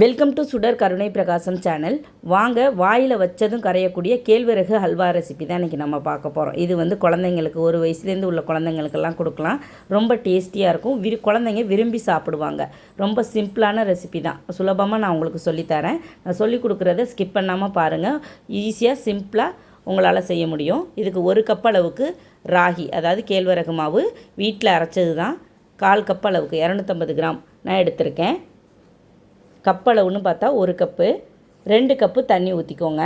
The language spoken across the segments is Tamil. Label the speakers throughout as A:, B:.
A: வெல்கம் டு சுடர் கருணை பிரகாசம் சேனல் வாங்க வாயில் வச்சதும் கரையக்கூடிய கேழ்வரகு ஹல்வா ரெசிபி தான் இன்றைக்கி நம்ம பார்க்க போகிறோம் இது வந்து குழந்தைங்களுக்கு ஒரு வயசுலேருந்து உள்ள குழந்தைங்களுக்கெல்லாம் கொடுக்கலாம். ரொம்ப டேஸ்டியாக இருக்கும். விரு குழந்தைங்க விரும்பி சாப்பிடுவாங்க. ரொம்ப சிம்பிளான ரெசிபி தான். சுலபமாக நான் உங்களுக்கு சொல்லித்தரேன். நான் சொல்லி கொடுக்குறத ஸ்கிப் பண்ணாமல் பாருங்கள் ஈஸியாக சிம்பிளாக உங்களால் செய்ய முடியும். இதுக்கு ஒரு கப் அளவுக்கு ராகி அதாவது கேழ்வரகு மாவு. வீட்டில் அரைச்சது தான் கால் கப் அளவுக்கு. இரநூத்தம்பது கிராம் நான் எடுத்திருக்கேன். கப் அளவுன்னு பார்த்தா ஒரு கப்பு ரெண்டு கப்பு தண்ணி ஊற்றிக்கோங்க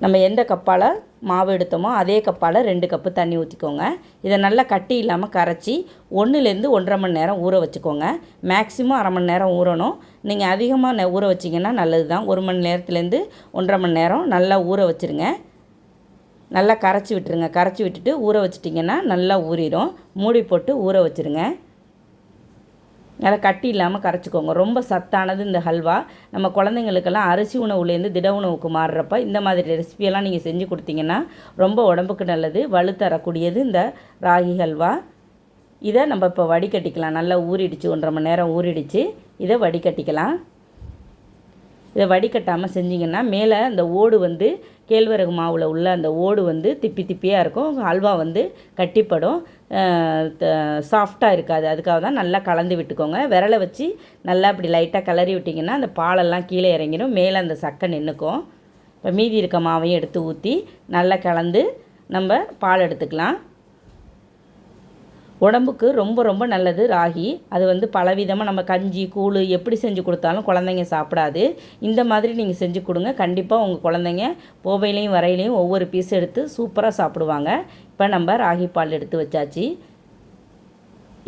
A: நம்ம எந்த கப்பால் மாவு எடுத்தோமோ அதே கப்பால் ரெண்டு கப்பு தண்ணி ஊற்றிக்கோங்க இதை நல்லா கட்டி இல்லாமல் கரைச்சி ஒன்றுலேருந்து ஒன்றரை மணி நேரம் ஊற வச்சுக்கோங்க. மேக்ஸிமம் அரை மணி நேரம் ஊறணும். நீங்கள் அதிகமாக நெ- ஊற வச்சிங்கன்னா நல்லது தான் ஒரு மணி நேரத்துலேருந்து ஒன்றரை மணி நேரம் நல்லா ஊற வச்சுருங்க. நல்லா கரைச்சி விட்டுருங்க. கரைச்சி விட்டுட்டு ஊற வச்சிட்டிங்கன்னா நல்லா ஊறிடும் மூடி போட்டு ஊற வச்சுருங்க. அதை கட்டி இல்லாமல் கரைச்சிக்கோங்க. ரொம்ப சத்தானது இந்த ஹல்வா. நம்ம குழந்தைங்களுக்கெல்லாம் அரிசி உணவுலேருந்து திட உணவுக்கு மாறுறப்ப இந்த மாதிரி ரெசிபியெல்லாம் நீங்கள் செஞ்சு கொடுத்தீங்கன்னா ரொம்ப உடம்புக்கு நல்லது. வலுத்தரக்கூடியது இந்த ராகி ஹல்வா. இதை நம்ம இப்போ வடிகட்டிக்கலாம். நல்லா ஊறிடுச்சு. ஒன்றரை மணி நேரம் ஊறிடுச்சு. இதை வடிகட்டிக்கலாம். இதை வடிகட்டாமல் செஞ்சிங்கன்னா மேலே அந்த ஓடு வந்து கேழ்வரகு மாவில் உள்ள அந்த ஓடு வந்து திப்பி திப்பியாக இருக்கும். அல்வா வந்து கட்டிப்படும். சாஃப்டாக இருக்காது. அதுக்காக தான் நல்லா கலந்து விட்டுக்கோங்க. விரலை வச்சு நல்லா இப்படி லைட்டாக கிளறி விட்டிங்கன்னா அந்த பாலெல்லாம் கீழே இறங்கிடும். மேலே அந்த சக்கை நின்றுக்கும் இப்போ மீதி இருக்க மாவையும் எடுத்து ஊற்றி நல்லா கலந்து நம்ம பால் எடுத்துக்கலாம். உடம்புக்கு ரொம்ப ரொம்ப நல்லது ராகி. அது வந்து பலவிதமாக நம்ம கஞ்சி கூழ் எப்படி செஞ்சு கொடுத்தாலும் குழந்தைங்க சாப்பிடாது. இந்த மாதிரி நீங்கள் செஞ்சு கொடுங்க. கண்டிப்பாக உங்கள் குழந்தைங்க போவையிலையும் வரையிலையும் ஒவ்வொரு பீஸ் எடுத்து சூப்பராக சாப்பிடுவாங்க. இப்போ நம்ம ராகி பால் எடுத்து வச்சாச்சு.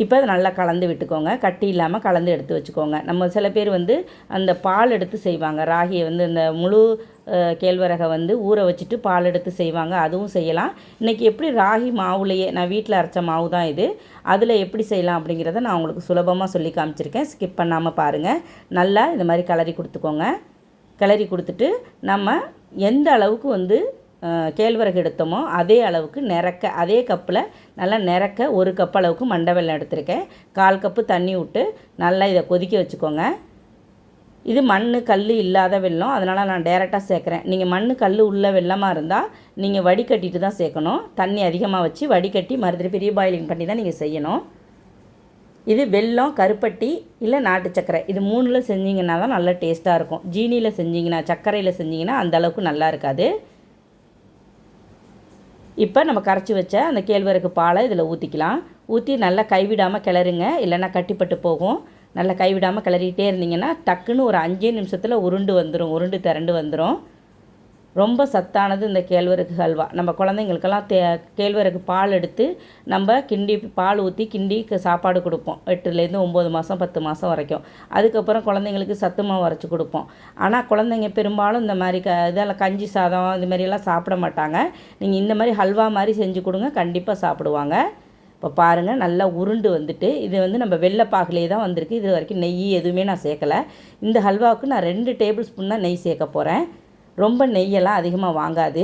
A: இப்போ அதை நல்லா கலந்து விட்டுக்கோங்க. கட்டி இல்லாமல் கலந்து எடுத்து வச்சுக்கோங்க. நம்ம சில பேர் வந்து அந்த பால் எடுத்து செய்வாங்க. ராகியை வந்து இந்த முழு கேழ்வரகை வந்து ஊற வச்சுட்டு பால் எடுத்து செய்வாங்க. அதுவும் செய்யலாம். இன்றைக்கி எப்படி ராகி மாவுலையே நான் வீட்டில் அரைச்ச மாவு தான் இது. அதில் எப்படி செய்யலாம் அப்படிங்கிறத நான் உங்களுக்கு சுலபமாக சொல்லி காமிச்சிருக்கேன். ஸ்கிப் பண்ணாமல் பாருங்கள் நல்லா இந்த மாதிரி கிளறி கொடுத்துக்கோங்க. கிளறி கொடுத்துட்டு நம்ம எந்த அளவுக்கு வந்து கேழ்வரகு எடுத்தோமோ அதே அளவுக்கு நிறக்க அதே கப்பில் நல்லா நிறக்க ஒரு கப் அளவுக்கு மண்டை வெல்லம் எடுத்திருக்கேன். கால் கப்பு தண்ணி விட்டு நல்லா இதை கொதிக்க வச்சுக்கோங்க. இது மண் கல் இல்லாத வெல்லம் அதனால் நான் டேரெக்டாக சேர்க்குறேன். நீங்கள் மண் கல் உள்ள வெள்ளமாக இருந்தால் நீங்கள் வடிகட்டிட்டு தான் சேர்க்கணும். தண்ணி அதிகமாக வச்சு வடிகட்டி மறுபடியும் பெரிய பாயிலிங் பண்ணி தான் நீங்கள் செய்யணும். இது வெல்லம் கருப்பட்டி இல்லை நாட்டு சர்க்கரை இது மூணில் செஞ்சிங்கன்னா தான் நல்லா டேஸ்ட்டாக இருக்கும். ஜீனியில் செஞ்சிங்கன்னா சர்க்கரையில் செஞ்சிங்கன்னா அந்தளவுக்கு நல்லா இருக்காது. இப்போ நம்ம கரைச்சி வச்ச அந்த கேழ்வரகு பாலை இதில் ஊற்றிக்கலாம் ஊற்றி நல்லா கைவிடாமல் கிளறுங்க. இல்லைன்னா கட்டிப்பட்டு போகும். நல்லா கைவிடாமல் கிளறிக்கிட்டே இருந்தீங்கன்னா டக்குன்னு ஒரு அஞ்சே நிமிஷத்தில் உருண்டு வந்துடும் உருண்டு திரண்டு வந்துடும் ரொம்ப சத்தானது இந்த கேழ்வரகு ஹல்வா. நம்ம குழந்தைங்களுக்கெல்லாம் தே கேழ்வரகு பால் எடுத்து நம்ம கிண்டி பால் ஊற்றி கிண்டி சாப்பாடு கொடுப்போம். எட்டுலேருந்து ஒம்பது மாதம் பத்து மாதம் வரைக்கும். அதுக்கப்புறம் குழந்தைங்களுக்கு சத்து மாவு அரைச்சி கொடுப்போம். ஆனால் குழந்தைங்க பெரும்பாலும் இந்த மாதிரி க இதெல்லாம் கஞ்சி சாதம் இது மாதிரியெல்லாம் சாப்பிட மாட்டாங்க. நீங்கள் இந்த மாதிரி ஹல்வா மாதிரி செஞ்சு கொடுங்க கண்டிப்பாக சாப்பிடுவாங்க. இப்போ பாருங்கள் நல்லா உருண்டு வந்துட்டு இது வந்து நம்ம வெள்ளைப்பாகுலே தான் வந்திருக்கு. இது வரைக்கும் நெய் எதுவுமே நான் சேர்க்கலை. இந்த ஹல்வாவுக்கு நான் ரெண்டு டேபிள் ஸ்பூன் தான் நெய் சேர்க்க போகிறேன் ரொம்ப நெய்யெல்லாம் அதிகமாக வாங்காது.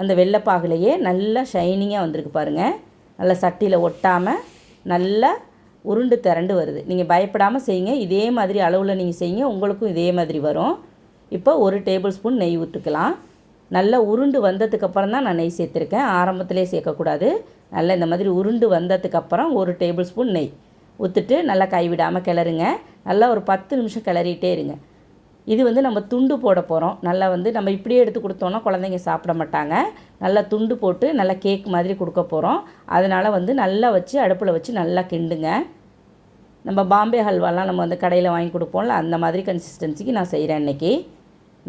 A: அந்த வெள்ளைப்பாகுலையே நல்லா ஷைனிங்காக வந்திருக்கு பாருங்கள் நல்லா சட்டியில் ஒட்டாமல் நல்லா உருண்டு திரண்டு வருது. நீங்கள் பயப்படாமல் செய்யுங்க. இதே மாதிரி அளவில் நீங்கள் செய்யுங்க. உங்களுக்கும் இதே மாதிரி வரும். இப்போ ஒரு டேபிள் ஸ்பூன் நெய் விட்டுக்கலாம் நல்லா உருண்டு வந்ததுக்கப்புறம் தான் நான் நெய் சேர்த்துருக்கேன். ஆரம்பத்திலே சேர்க்கக்கூடாது. நல்லா இந்த மாதிரி உருண்டு வந்ததுக்கப்புறம் ஒரு டேபிள் ஸ்பூன் நெய். ஊற்றுட்டு நல்லா கைவிடாமல் கிளறுங்க. நல்லா ஒரு பத்து நிமிஷம் கிளறிட்டே இருங்க. இது வந்து நம்ம துண்டு போட போகிறோம் நல்லா வந்து நம்ம இப்படியே எடுத்து கொடுத்தோன்னா குழந்தைங்க சாப்பிட மாட்டாங்க. நல்லா துண்டு போட்டு நல்லா கேக் மாதிரி கொடுக்க போகிறோம் அதனால் வந்து நல்லா வச்சு அடுப்பில் வச்சு நல்லா கிண்டுங்க. நம்ம பாம்பே ஹல்வாலாம் நம்ம வந்து கடையில் வாங்கி கொடுப்போம்ல அந்த மாதிரி கன்சிஸ்டன்சிக்கு நான் செய்கிறேன் இன்றைக்கி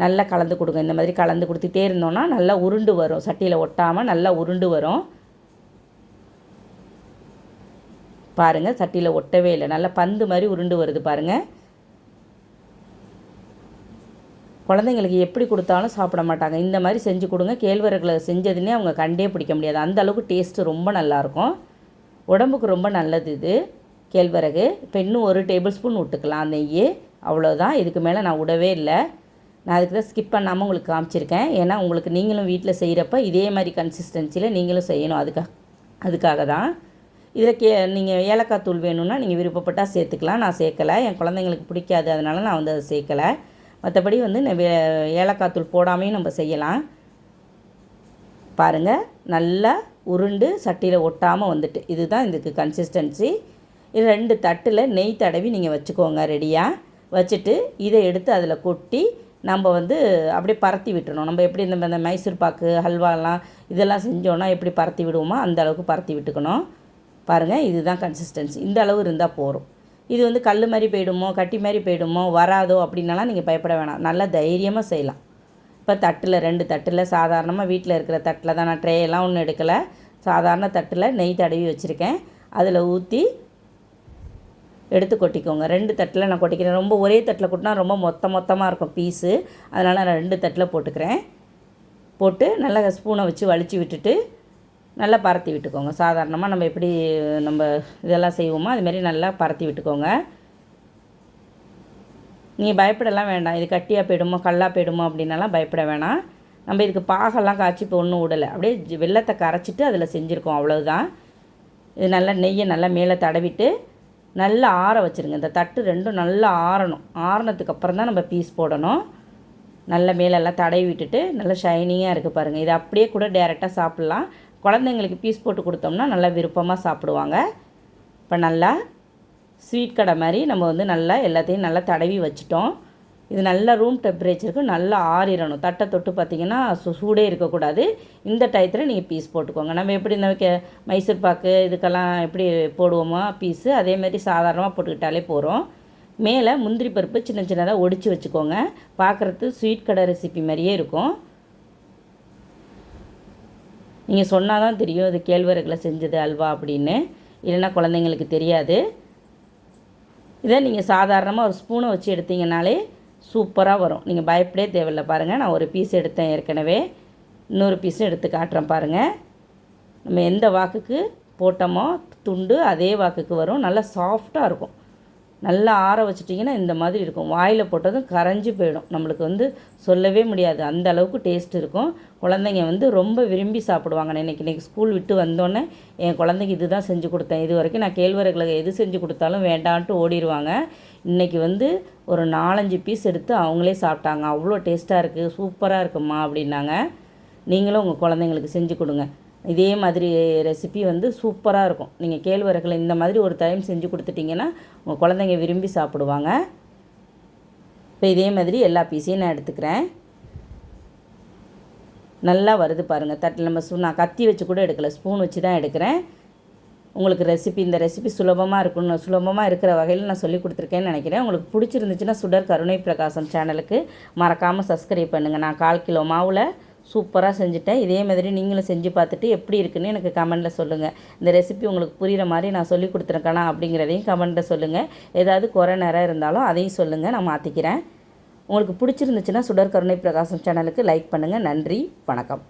A: நல்லா கலந்து கொடுங்க. இந்த மாதிரி கலந்து கொடுத்துட்டே இருந்தோன்னா நல்லா உருண்டு வரும். சட்டியில் ஒட்டாமல் நல்லா உருண்டு வரும். பாருங்கள் சட்டியில் ஒட்டவே இல்லை. நல்லா பந்து மாதிரி உருண்டு வருது பாருங்கள் குழந்தைங்களுக்கு எப்படி கொடுத்தாலும் சாப்பிட மாட்டாங்க. இந்த மாதிரி செஞ்சு கொடுங்க. கேழ்வரகுல செஞ்சதுன்னே அவங்க கண்டே பிடிக்க முடியாது. அந்த அளவுக்கு டேஸ்ட்டு ரொம்ப நல்லாயிருக்கும். உடம்புக்கு ரொம்ப நல்லது இது. கேழ்வரகு. இப்போ இன்னும் ஒரு டேபிள் ஸ்பூன் விட்டுக்கலாம். நெய் அவ்வளோதான் இதுக்கு மேலே நான் விடவே இல்லை. நான் அதுக்கு தான் ஸ்கிப் பண்ணாமல் உங்களுக்கு காமிச்சிருக்கேன். ஏன்னா உங்களுக்கு நீங்களும் வீட்டில் செய்கிறப்ப இதே மாதிரி கன்சிஸ்டன்சியில் நீங்களும் செய்யணும். அதுக்காக அதுக்காக தான். இதில் கே நீங்கள் ஏலக்காய் தூள் வேணும்னா நீங்கள் விருப்பப்பட்டால் சேர்த்துக்கலாம். நான் சேர்க்கலை. என் குழந்தைங்களுக்கு பிடிக்காது. அதனால நான் வந்து அதை சேர்க்கலை. மற்றபடி வந்து நான் வே- ஏலக்காய் தூள் போடாமையும் நம்ம செய்யலாம். பாருங்கள் நல்லா உருண்டு சட்டியில் ஒட்டாமல் வந்துட்டு இதுதான் இதுக்கு கன்சிஸ்டன்சி இது ரெண்டு தட்டில் நெய் தடவி நீங்கள் வச்சுக்கோங்க ரெடியாக வச்சுட்டு இதை எடுத்து அதில் கொட்டி நம்ம வந்து அப்படியே பரத்தி விட்டுறணும். நம்ம எப்படி இந்த இந்த மைசூர் பாக்கு ஹல்வாலாம் இதெல்லாம் செஞ்சோன்னா எப்படி பரத்தி விடுவோமோ அந்த அளவுக்கு பரத்தி விட்டுக்கணும். பாருங்கள் இதுதான் கன்சிஸ்டன்சி இந்த அளவு இருந்தால் போதும். இது வந்து கல் மாதிரி போயிடுமோ கட்டி மாதிரி போயிடுமோ வராதோ அப்படின்னாலாம் நீங்கள் பயப்பட வேணாம். நல்லா தைரியமாக செய்யலாம். இப்போ தட்டில் ரெண்டு தட்டில் சாதாரணமாக வீட்டில் இருக்கிற தட்டில் தான் நான் ட்ரேயெல்லாம் ஒன்றும் எடுக்கலை. சாதாரண தட்டில் நெய் தடவி வச்சுருக்கேன். அதில் ஊற்றி எடுத்து கொட்டிக்கோங்க. ரெண்டு தட்டில் நான் கொட்டிக்கிறேன். ரொம்ப ஒரே தட்டில் கொட்டினா ரொம்ப மொத்த மொத்தமாக இருக்கும் பீஸு அதனால் நான் ரெண்டு தட்டில் போட்டுக்கிறேன். போட்டு நல்லா ஸ்பூனை வச்சு வலித்து விட்டுட்டு நல்லா பரத்தி விட்டுக்கோங்க. சாதாரணமாக நம்ம எப்படி நம்ம இதெல்லாம் செய்வோமோ அதுமாரி நல்லா பரத்தி விட்டுக்கோங்க. நீங்கள் பயப்படலாம் வேண்டாம். இது கட்டியாக போயிடுமோ கல்லாக போயிடுமோ அப்படின்னலாம் பயப்பட வேணாம். நம்ம இதுக்கு பாகெல்லாம் காய்ச்சி இப்போ ஒன்றும் விடலை அப்படியே வெள்ளத்தை கரைச்சிட்டு அதில் செஞ்சுருக்கோம். அவ்வளோதான் இது நல்லா நெய்யை நல்லா மேலே தடவிட்டு நல்லா ஆற வச்சுருங்க. இந்த தட்டு ரெண்டும் நல்லா ஆறணும். ஆறினதுக்கு அப்புறம் தான் நம்ம பீஸ் போடணும். நல்லா மேலெல்லாம் தடவி விட்டுட்டு நல்லா ஷைனிங்காக இருக்குது பாருங்கள் இது அப்படியே கூட டேரெக்டாக சாப்பிட்லாம். குழந்தைங்களுக்கு பீஸ் போட்டு கொடுத்தோம்னா நல்லா விருப்பமாக சாப்பிடுவாங்க. இப்போ நல்லா ஸ்வீட் கடை மாதிரி நம்ம வந்து நல்லா எல்லாத்தையும் நல்லா தடவி வச்சிட்டோம். இது நல்லா ரூம் டெம்பரேச்சருக்கு நல்லா ஆறிடணும். தட்டை தொட்டு பார்த்தீங்கன்னா சு சூடே இருக்கக்கூடாது. இந்த டயத்தில் நீங்கள் பீஸ் போட்டுக்கோங்க. நம்ம எப்படி இந்த கே மைசூர் பாக்கு இதுக்கெல்லாம் எப்படி போடுவோமோ பீஸு அதே மாதிரி சாதாரணமாக போட்டுக்கிட்டாலே போகிறோம் மேலே முந்திரி பருப்பு சின்ன சின்னதாக ஒடிச்சு வச்சுக்கோங்க. பார்க்குறது ஸ்வீட் கடை ரெசிபி மாதிரியே இருக்கும். நீங்கள் சொன்னால் தான் தெரியும் இது கேழ்வரகுல செஞ்சது அல்வா அப்படின்னு. இல்லைன்னா குழந்தைங்களுக்கு தெரியாது. இதை நீங்கள் சாதாரணமாக ஒரு ஸ்பூனை வச்சு எடுத்தீங்கனாலே சூப்பராக வரும். நீங்கள் பயப்படவே தேவையில்ல. பாருங்கள் நான் ஒரு பீஸ் எடுத்தேன் ஏற்கனவே. இன்னொரு பீஸும் எடுத்து காட்டுறேன் பாருங்கள் நம்ம எந்த வாக்குக்கு போட்டோமோ துண்டு அதே வாக்குக்கு வரும். நல்லா சாஃப்டாக இருக்கும். நல்லா ஆற வச்சிட்டிங்கன்னா இந்த மாதிரி இருக்கும். வாயில் போட்டதும் கரைஞ்சி போயிடும். நம்மளுக்கு வந்து சொல்லவே முடியாது. அந்த அளவுக்கு டேஸ்ட் இருக்கும். குழந்தைங்க வந்து ரொம்ப விரும்பி சாப்பிடுவாங்க. இன்றைக்கி இன்னைக்கு ஸ்கூல் விட்டு வந்தோடனே என் குழந்தைக்கு இது தான் செஞ்சு கொடுத்தேன். இது வரைக்கும் நான் கேழ்வரகுல எது செஞ்சு கொடுத்தாலும் வேண்டான்ட்டு ஓடிடுவாங்க இன்றைக்கி வந்து ஒரு நாலஞ்சு பீஸ் எடுத்து அவங்களே சாப்பிட்டாங்க. அவ்வளோ டேஸ்ட்டாக இருக்குது சூப்பராக இருக்குமா அப்படின்னாங்க. நீங்களும் உங்கள் குழந்தைங்களுக்கு செஞ்சு கொடுங்க. இதே மாதிரி ரெசிபி வந்து சூப்பராக இருக்கும். நீங்கள் கேழ்வரகுல இந்த மாதிரி ஒரு டைம் செஞ்சு கொடுத்துட்டிங்கன்னா உங்கள் குழந்தைங்க விரும்பி சாப்பிடுவாங்க. இப்போ இதே மாதிரி எல்லா பீஸையும் நான் எடுத்துக்கிறேன். நல்லா வருது பாருங்கள் தட்டில் நம்ம நான் கத்தி வச்சு கூட எடுக்கலை. ஸ்பூன் வச்சு தான் எடுக்கிறேன். உங்களுக்கு ரெசிபி இந்த ரெசிபி சுலபமாக இருக்கணும் சுலபமாக இருக்கிற வகையில் நான் சொல்லி கொடுத்துருக்கேன்னு நினைக்கிறேன். உங்களுக்கு பிடிச்சிருந்துச்சுன்னா சுடர் கருணை பிரகாசம் சேனலுக்கு மறக்காமல் சப்ஸ்கிரைப் பண்ணுங்கள் நான் கால் கிலோ மாவில் சூப்பராக செஞ்சுட்டேன். இதே மாதிரி நீங்களும் செஞ்சு பார்த்துட்டு எப்படி இருக்குன்னு எனக்கு கமெண்ட்டில் சொல்லுங்கள் இந்த ரெசிபி உங்களுக்கு புரிகிற மாதிரி நான் சொல்லி கொடுத்துருக்கேனா அப்படிங்கிறதையும் கமெண்ட்டில் சொல்லுங்கள் ஏதாவது குறை நேரம் இருந்தாலும் அதையும் சொல்லுங்கள் நான் மாற்றிக்கிறேன் உங்களுக்கு பிடிச்சிருந்துச்சுன்னா சுடர் கருணை பிரகாசம் சேனலுக்கு லைக் பண்ணுங்கள் நன்றி. வணக்கம்.